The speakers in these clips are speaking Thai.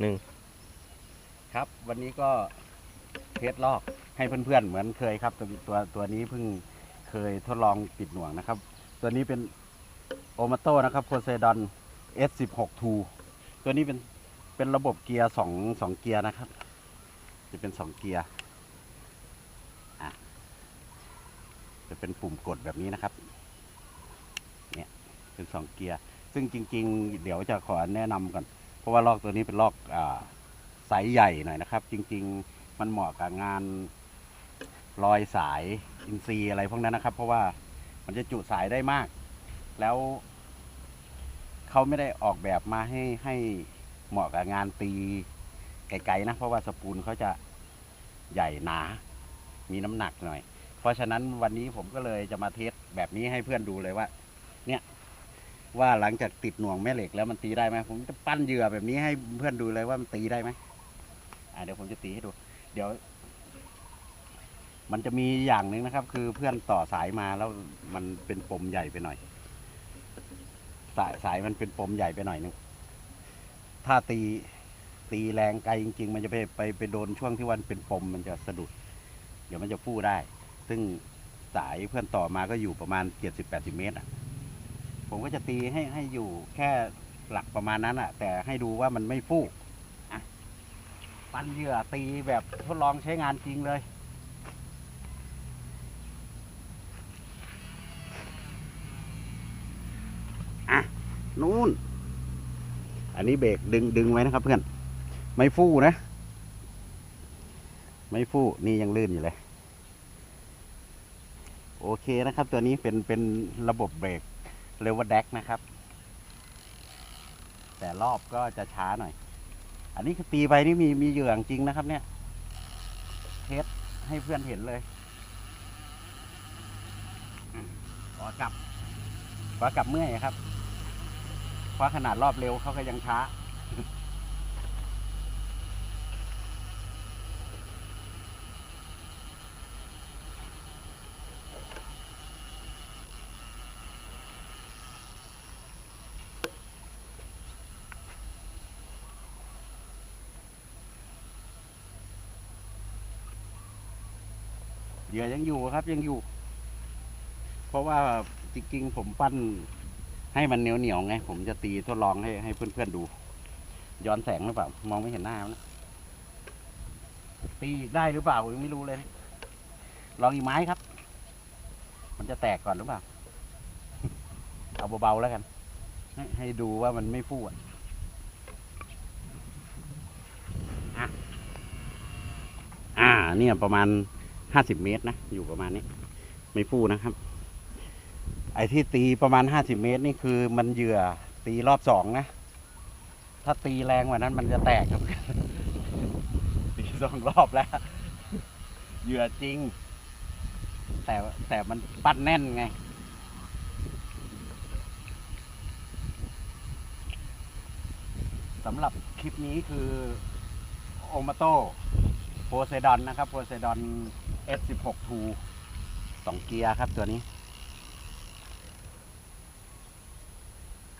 หนึ่งครับวันนี้ก็เทสลอกให้เพื่อนๆเหมือนเคยครับ ตัวตัวตัวนี้เพิ่งเคยทดลองปิดหน่วงนะครับ ตัวนี้เป็นโอมาโตนะครับโพไซดอน S16 2ตัวนี้เป็นเป็นระบบเกียร์สองสองเกียร์นะครับ จะเป็นสองเกียร์ะจะเป็นปุ่มกดแบบนี้นะครับ เนี่ยเป็นสองเกียร์ ซึ่งจริง ๆ เดี๋ยวจะขอแนะนำก่อน ราะว่าลอกตัวนี้เป็นลอกอ่าไซส์ใหญ่หน่อยนะครับ จริง ๆ มันเหมาะกับงานรอยสายอินซีอะไรพวกนั้นนะครับ เพราะว่ามันจะจุสายได้มาก แล้วเขาไม่ได้ออกแบบมาให้ให้เหมาะกับงานตีไกลๆนะ เพราะว่าสปูลเขาจะใหญ่หนา มีน้ำหนักหน่อย เพราะฉะนั้นวันนี้ผมก็เลยจะมาเทสแบบนี้ให้เพื่อนดูเลยว่า ว่าหลังจากติดหน่วงแม่เหล็กแล้วมันตีได้ไหมผมจะปั้นเหยื่อแบบนี้ให้เพื่อนดูเลยว่ามันตีได้ไหมอ่าเดี๋ยวผมจะตีให้ดู เดี๋ยว มันจะมีอย่างหนึ่งนะครับ คือเพื่อนต่อสายมาแล้วมันเป็นปมใหญ่ไปหน่อย สายสายมันเป็นปมใหญ่ไปหน่อยนึงถ้าตีตีแรงไกลจริง ๆ มันจะไปไปไปโดนช่วงที่วันเป็นปมมันจะสะดุด เดี๋ยวมันจะฟู่ได้ ซึ่งสายเพื่อนต่อมาก็อยู่ประมาณเจ็ดสิบแปดสิบเมตรอะ ผมก็จะตีให้ให้อยู่แค่หลักประมาณนั้นอะแต่ให้ดูว่ามันไม่ฟูกอะปั้นเหยื่อตีแบบทดลองใช้งานจริงเลยอะนู่น อันนี้เบรกดึงดึงไว้นะครับเพื่อน ไม่ฟู่นะ ไม่ฟู่นี่ยังลื่นอยู่เลย โอเคนะครับ ตัวนี้เป็นเป็นระบบเบรก เรียกว่าแดกนะครับ แต่รอบก็จะช้าหน่อย อันนี้คือตีไปนี่มีมีเหยื่อจริงนะครับ เนี่ยเทสให้เพื่อนเห็นเลยอืมขอกลับขอกลับเมื่อยครับเพราะขนาดรอบเร็วเขาก็ยังช้า เหยื่อยังอยู่ครับยังอยู่ เพราะว่าจริงๆผมปั้นให้มันเหนียวเหนียวๆไง ผมจะตีทดลองให้ให้เพื่อนๆดู ย้อนแสงหรือเปล่า มองไม่เห็นหน้ามันนะตีได้หรือเปล่าผมยังไม่รู้เลย ลองอีกไม้ครับ มันจะแตกก่อนหรือเปล่า เอาเบาๆแล้วกัน ให้ให้ดูว่ามันไม่ฟูอะอะอ่าเนี่ยประมาณ ห้าสิบเมตรนะ อยู่ประมาณนี้ ไม่ฟูนะครับ ไอ้ที่ตีประมาณห้าสิบเมตรนี่คือมันเหยื่อตีรอบสองนะ ถ้าตีแรงกว่านั้นมันจะแตกครับ ตีสองรอบแล้ว เหยื่อจริง แต่แต่มันปั้นแน่นไงสำหรับคลิปนี้คือโอมาโตโพไซดอนนะครับโพไซดอน S16 2สองเกียร์ครับตัวนี้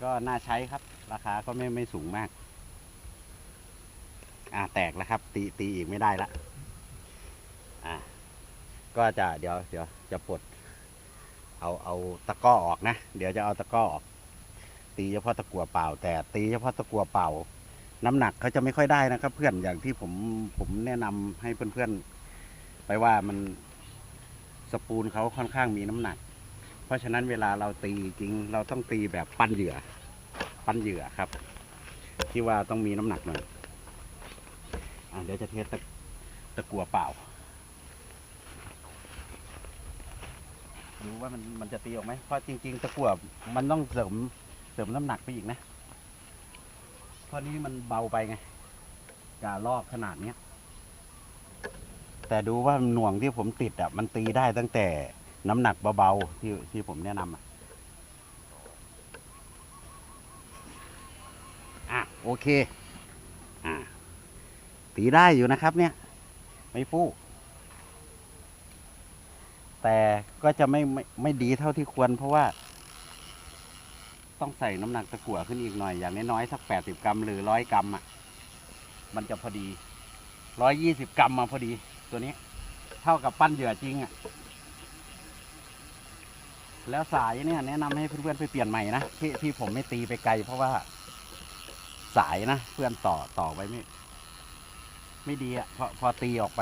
ก็น่าใช้ครับ ราคาก็ไม่ไม่สูงมาก อ่าแตกแล้วครับ ตีตีอีกไม่ได้ละ อ่า ก็จะเดี๋ยวเดี๋ยวจะปลดเอาเอาตะก้อออกนะ เดี๋ยวจะเอาตะก้อออก ตีเฉพาะตะกั่วเปล่า แต่ตีเฉพาะตะกั่วเปล่า น้ำหนักเขาจะไม่ค่อยได้นะครับ เพื่อนอย่างที่ผมผมแนะนำให้เพื่อนๆ ไปว่ามันสปูลเขาค่อนข้างมีน้ำหนัก เพราะฉะนั้นเวลาเราตีจริง เราต้องตีแบบปั้นเหยื่อ ปั้นเหยื่อครับ ที่ว่าต้องมีน้ำหนักหน่อยอะเดี๋ยวจะเทสตะตะกัวเปล่าดูว่ามันมันจะตีออกไหมเพราะจริง ๆ ตะกัวมันต้องเสริมเสริมน้ำหนักไปอีกนะเพราะนี้มันเบาไปไงกาลอกขนาดเนี้ย แต่ดูว่าหน่วงที่ผมติดอะมันตีได้ตั้งแต่น้ำหนักเบาๆที่ที่ผมแนะนำอะอะโอเคอะตีได้อยู่นะครับเนี่ย ไม่ฟู่แต่ก็จะไม่ไม่ไม่ดีเท่าที่ควร เพราะว่า ต้องใส่น้ำหนักตะกั่วขึ้นอีกหน่อย อย่างน้อยๆสักแปดสิบกรัมหรือร้อยกรัมอะ มันจะพอดีร้อยยี่สิบกรัมมาพอดี ตัวนี้ เท่ากับปั้นเหยื่อจริงอะ่ะ แล้วสายเนี่ยแนะนำให้เพื่อนๆไปเปลี่ยนใหม่นะที่ที่ผมไม่ตีไปไกล เพราะว่าสายนะเพื่อนต่อต่อไว้ไม่ ไม่ดีอะ่ะพอพอตีออกไป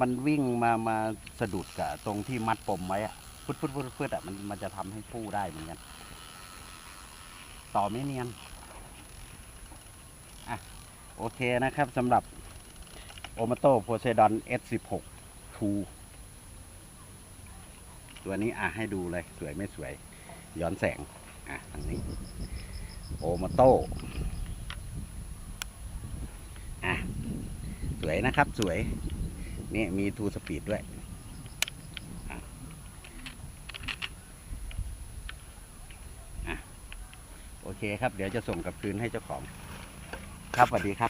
มันวิ่งมามาสะดุดกับตรงที่มัดปมไว้อะพุดพุดพุดพุดอะมันมันจะทำให้ฟู่ได้เหมือนกันต่อไม่เนียน อะ โอเคนะครับสำหรับ โอมาโต้โพเซดอน S16 2ตัวนี้อะให้ดูเลย สวยไม่สวย ย้อนแสง อะทางนี้ โอมาโต้อะ สวยนะครับสวย นี่มีทูสปีดด้วยอะโอเคครับ เดี๋ยวจะส่งกลับคืนให้เจ้าของ ครับสวัสดีครับ